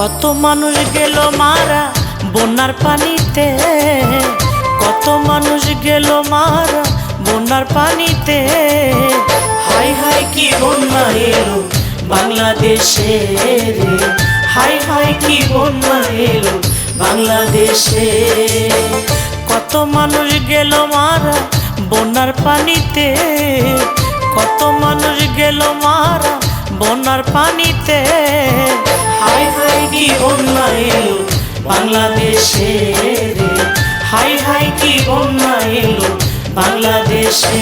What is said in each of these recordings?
কত মানুষ গেল মারা বন্যার পানিতে। কত মানুষ গেল মারা বন্যার পানিতে। হাই হাই, কি বন্যা এলো বাংলাদেশে রে। হাই হাই, কি বন্যা এলো বাংলাদেশে। কত মানুষ গেল মারা বন্যার পানিতে। কত মানুষ গেল মারা বন্যার পানিতে। হাই হাই কি বন্যা এলো বাংলাদেশে রে? হাই হাই কি বন্যা এলো বাংলাদেশে?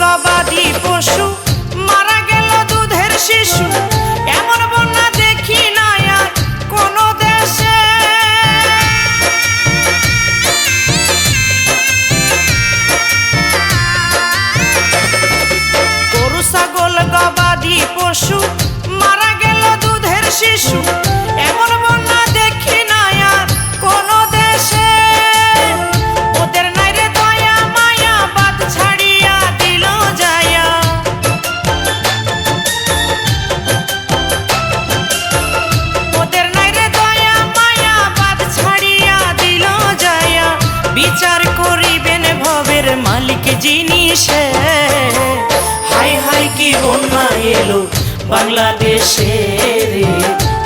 গবাদি পশু মারা গেল দুধের শিশু। জিনিসে। হাই হাই কি বন্যা এলো বাংলাদেশে রে।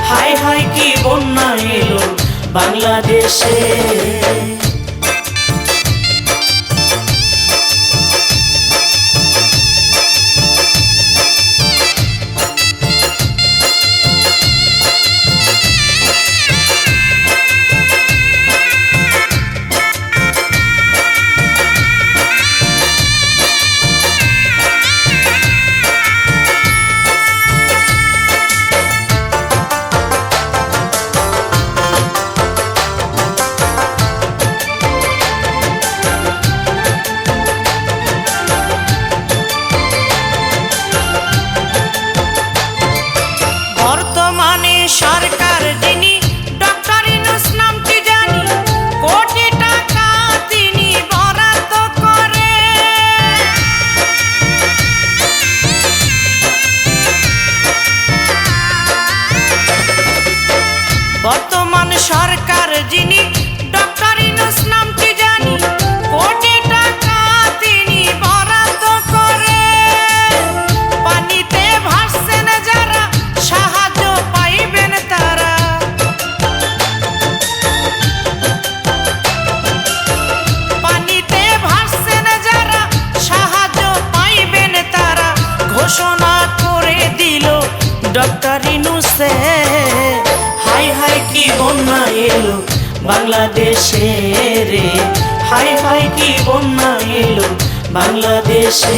হাই হাই কি বন্যা এলো বাংলাদেশে। বাংলাদেশে রে হাই হাই কি বন্যা এলো বাংলাদেশে।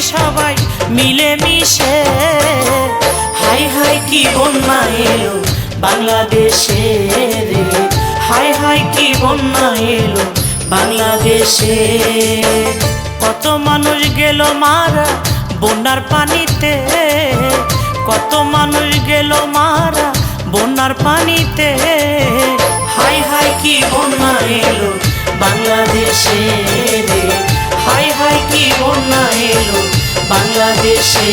মিলে মিশে হাই হাই কি বন্যা এলো বাংলাদেশে রে। হাই হাই কি বন্যা এলো বাংলাদেশে। কত মানুষ গেল মারা বন্যার পানিতে। কত মানুষ গেল মারা বন্যার পানিতে। হাই হাই কি বন্যা এলো বাংলাদেশে রে। কি বন্যা এলো বাংলাদেশে